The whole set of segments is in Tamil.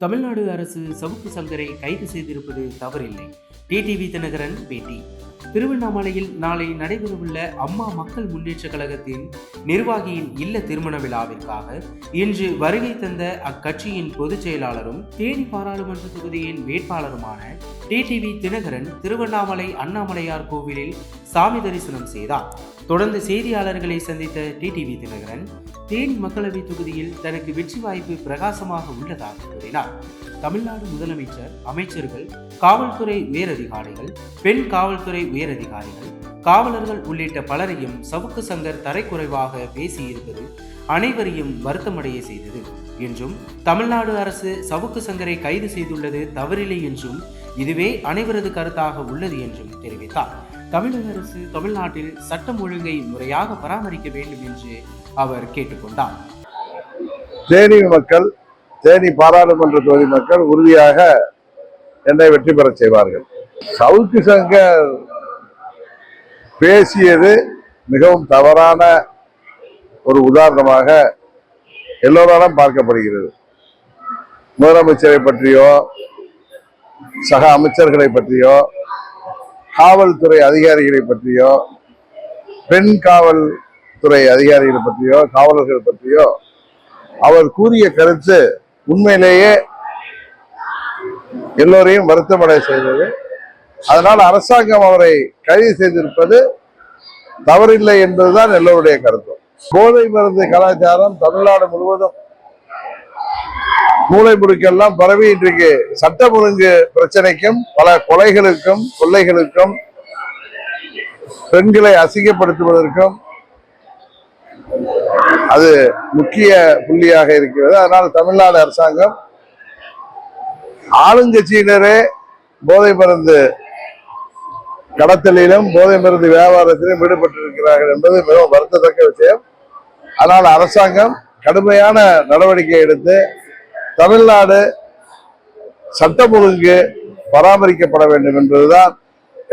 தமிழ்நாடு அரசு சவுக்கு சங்கரை கைது செய்திருப்பது தவறில்லை. டிடிவி தினகரன் பேட்டி. திருவண்ணாமலையில் நாளை நடைபெறவுள்ள அம்மா மக்கள் முன்னேற்ற கழகத்தின் நிர்வாகியின் இல்ல திருமண விழாவிற்காக இன்று வருகை தந்த அக்கட்சியின் பொதுச் செயலாளரும் தேனி பாராளுமன்ற தொகுதியின் வேட்பாளருமான டிடிவி தினகரன் திருவண்ணாமலை அண்ணாமலையார் கோவிலில் சாமி தரிசனம் செய்தார். தொடர்ந்து செய்தியாளர்களை சந்தித்த டிடிவி தினகரன் தேனி மக்களவை தொகுதியில் தனக்கு வெற்றி வாய்ப்பு பிரகாசமாக உள்ளதாக கூறினார். தமிழ்நாடு முதலமைச்சர் அமைச்சர்கள் காவல்துறை உயரதிகாரிகள் பெண் காவல்துறை உயரதிகாரிகள் காவலர்கள் உள்ளிட்ட பலரையும் சவுக்கு சங்கர் தரைக்குறைவாக பேசியிருப்பது அனைவரையும் வருத்தமடைய செய்தது. என்றும் தமிழ்நாடு அரசு சவுக்கு சங்கரை கைது செய்துள்ளது தவறில்லை என்றும் இதுவே அனைவரது கருத்தாக உள்ளது என்றும் தெரிவித்தார். தமிழக அரசு தமிழ்நாட்டில் சட்டம் ஒழுங்கை முறையாக பராமரிக்க வேண்டும் என்று அவர் கேட்டுக்கொண்டார். தேனி மக்கள் தேனி பாராளுமன்ற தொகுதி மக்கள் உறுதியாக என்னை வெற்றி பெறச் செய்வார்கள். சவுக்கு சங்கர் பேசியது மிகவும் தவறான ஒரு உதாரணமாக எல்லோராலும் பார்க்கப்படுகிறது. முதலமைச்சரை பற்றியோ சக அமைச்சர்களை பற்றியோ காவல்துறை அதிகாரிகளை பற்றியோ பெண் காவல்துறை அதிகாரிகளை பற்றியோ காவலர்கள் பற்றியோ அவர் கூறிய கருத்து உண்மையிலேயே எல்லோரையும் வருத்தமடைய செய்தது. அதனால் அரசாங்கம் அவரை கைது செய்திருப்பது தவறில்லை என்பதுதான் எல்லோருடைய கருத்தும் போதை மருந்து கலாச்சாரம் தமிழ்நாடு முழுவதும் மூளை முடுக்கெல்லாம் பரவி இன்றைக்கு சட்டம் ஒழுங்கு பிரச்சனைக்கும் பல கொலைகளுக்கும் கொள்ளைகளுக்கும் பெண்களை அசிங்கப்படுத்துவதற்கும் அது முக்கிய புள்ளியாக இருக்கிறது. அதனால் தமிழ்நாடு அரசாங்கம் ஆளுங்கட்சியினரே போதை மருந்து கடத்தலிலும் போதை மருந்து வியாபாரத்திலும் ஈடுபட்டிருக்கிறார்கள் என்பது மிகவும் வருத்தத்தக்க விஷயம். ஆனால் அரசாங்கம் கடுமையான நடவடிக்கை எடுத்து தமிழ்நாடு சட்டம் ஒழுங்கு பராமரிக்கப்பட வேண்டும் என்பதுதான்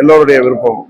எல்லோருடைய விருப்பம்.